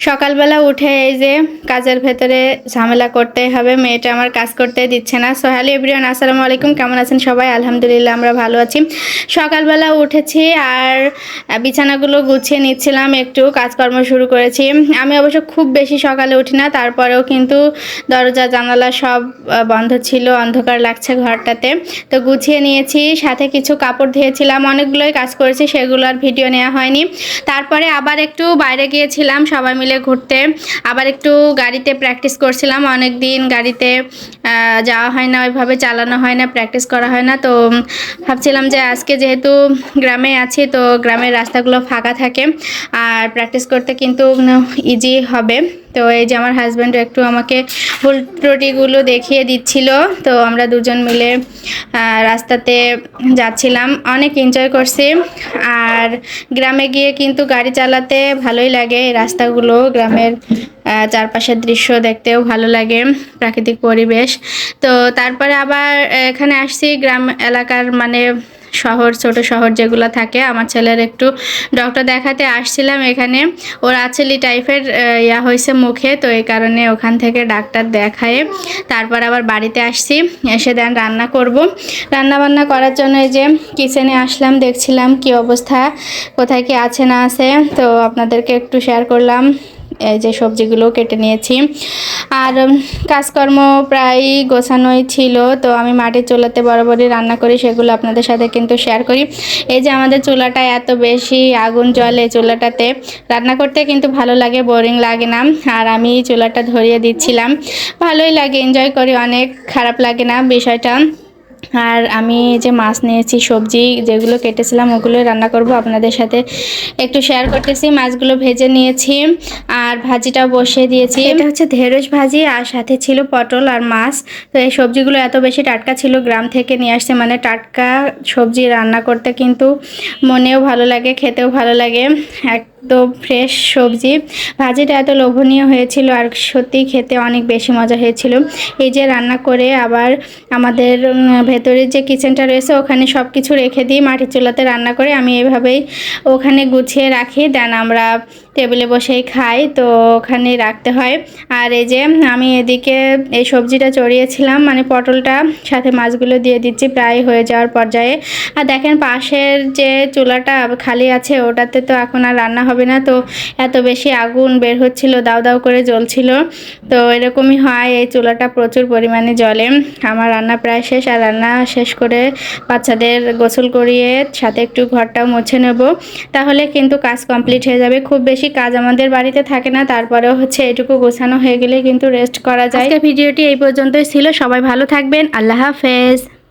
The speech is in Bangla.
সকালবেলা উঠে এই যে কাজের ভেতরে ঝামেলা করতে হবে, মেয়েটা আমার কাজ করতে দিচ্ছে না। সোহালি, এভরিওয়ান, আসসালামু আলাইকুম, কেমন আছেন সবাই? আলহামদুলিল্লাহ, আমরা ভালো আছি। সকালবেলা উঠেছি আর বিছানাগুলো গুছিয়ে নিচ্ছিলাম, একটু কাজকর্ম শুরু করেছি। আমি অবশ্য খুব বেশি সকালে উঠি না, তারপরেও কিন্তু দরজা, জানালা সব বন্ধ ছিল, অন্ধকার লাগছে ঘরটাতে। তো গুছিয়ে নিয়েছি, সাথে কিছু কাপড় ধুয়েছিলাম, অনেকগুলোই কাজ করেছি সেগুলোর ভিডিও নেওয়া হয়নি। তারপরে আবার একটু বাইরে গিয়েছিলাম, সবাই মিলে ঘুরতে। আবার একটু গাড়িতে প্র্যাকটিস করছিলাম। অনেক দিন গাড়িতে যাওয়া হয় না, ওইভাবে চালানো হয় না প্র্যাকটিস করা হয় না। তো ভাবছিলাম যে আজকে যেহেতু গ্রামে আছি, তো গ্রামের রাস্তাগুলো ফাঁকা থাকে, আর প্র্যাকটিস করতে কিন্তু ইজি হবে। তো এই যে আমার হাজব্যান্ড একটু আমাকে ভুল ত্রুটিগুলো দেখিয়ে দিচ্ছিল। তো আমরা দুজন মিলে রাস্তাতে যাচ্ছিলাম। অনেক এনজয় করছি। আর গ্রামে গিয়ে কিন্তু গাড়ি চালাতে ভালোই লাগে। রাস্তাগুলো গ্রামের চারপাশের দৃশ্য দেখতেও ভালো লাগে, প্রাকৃতিক পরিবেশ। তো তারপরে আবার এখানে আসছি গ্রাম এলাকার মানে শহর, ছোট শহর যেগুলো থাকে, আমার ছেলের একটু ডক্টর দেখাতে আসছিলাম এখানে। ওর আছেলি টাইপের ইয়া হয়েছে মুখে, তো এই কারণে ওখান থেকে ডাক্তার দেখায়। তারপর আবার বাড়িতে আসছি, এসে দেন রান্না করব। রান্না বান্না করার জন্য এই যে কিচেনে আসলাম, দেখছিলাম কি অবস্থা, কোথায় কি আছে না আছে, তো আপনাদেরকে একটু শেয়ার করলাম। এই যে সবজিগুলো কেটে নিয়েছি। আর কাজকর্ম প্রায় গোছানোই ছিল, তো আমি মাটির চুলাতে বরাবরই রান্না করি, সেগুলো আপনাদের সাথে কিন্তু শেয়ার করি। এই যে আমাদের চুলাটা এত বেশি আগুন জ্বলে চুলাটাতে, রান্না করতে কিন্তু ভালো লাগে বোরিং লাগে না। আর আমি চুলাটা ধরিয়ে দিচ্ছিলাম। ভালোই লাগে এনজয় করি, অনেক খারাপ লাগে না বিষয়টা। আর আমি যে মাছ নিয়েছি, সবজি যেগুলো কেটেছিলাম ওগুলো রান্না করব। আপনাদের সাথে একটু শেয়ার করতেছি। মাছগুলো ভেজে নিয়েছি আর ভাজিটাও বসিয়ে দিয়েছি। এটা হচ্ছে ঢেঁড়স ভাজি আর সাথে ছিল পটল আর মাছ। তো এই সবজিগুলো এত বেশি টাটকা ছিল, গ্রাম থেকে নিয়ে আসছে। মানে টাটকা সবজি রান্না করতে কিন্তু মনেও ভালো লাগে, খেতেও ভালো লাগে। একদম ফ্রেশ সবজি। ভাজিটা এত লোভনীয় হয়েছিল আর সত্যি খেতে অনেক বেশি মজা হয়েছিল। এই যে রান্না করে আবার আমাদের ভেতরের ভেতরে যে কিচেনটা রয়েছে, ওখানে সব কিছু রেখে দিই, মাটির চুলাতে রান্না করে আমি এভাবেই ওখানে গুছিয়ে রাখি। দেন আমরা টেবিলে বসেই খাই, তো ওখানে রাখতে হয়। আর এই যে আমি এদিকে এই সবজিটা চড়িয়েছিলাম মানে পটলটা, সাথে মাছগুলো দিয়ে দিচ্ছি প্রায় হয়ে যাওয়ার পর্যায়ে। আর দেখেন পাশের যে চুলাটা খালি আছে, ওটাতে তো এখন আর রান্না হবে না, তো এত বেশি আগুন বের হচ্ছিল দাউ দাউ করে জ্বলছিল। তো এরকমই হয়, এই চুলাটা প্রচুর পরিমাণে জলে আমার রান্না প্রায় শেষ, আর রান্না শেষ করে বাচ্চাদের গোসল করিয়ে সাথে একটু ঘরটাও মুছে নেব। তাহলে কিন্তু কাজ কমপ্লিট হয়ে যাবে। খুব বেশি কাজ আমাদের বাড়িতে থাকে না, তারপরেও হচ্ছে এটুকু গোছানো হয়ে গেলে কিন্তু রেস্ট করা যায়। ভিডিওটি এই পর্যন্তই ছিল, সবাই ভালো থাকবেন, আল্লাহ হাফেজ।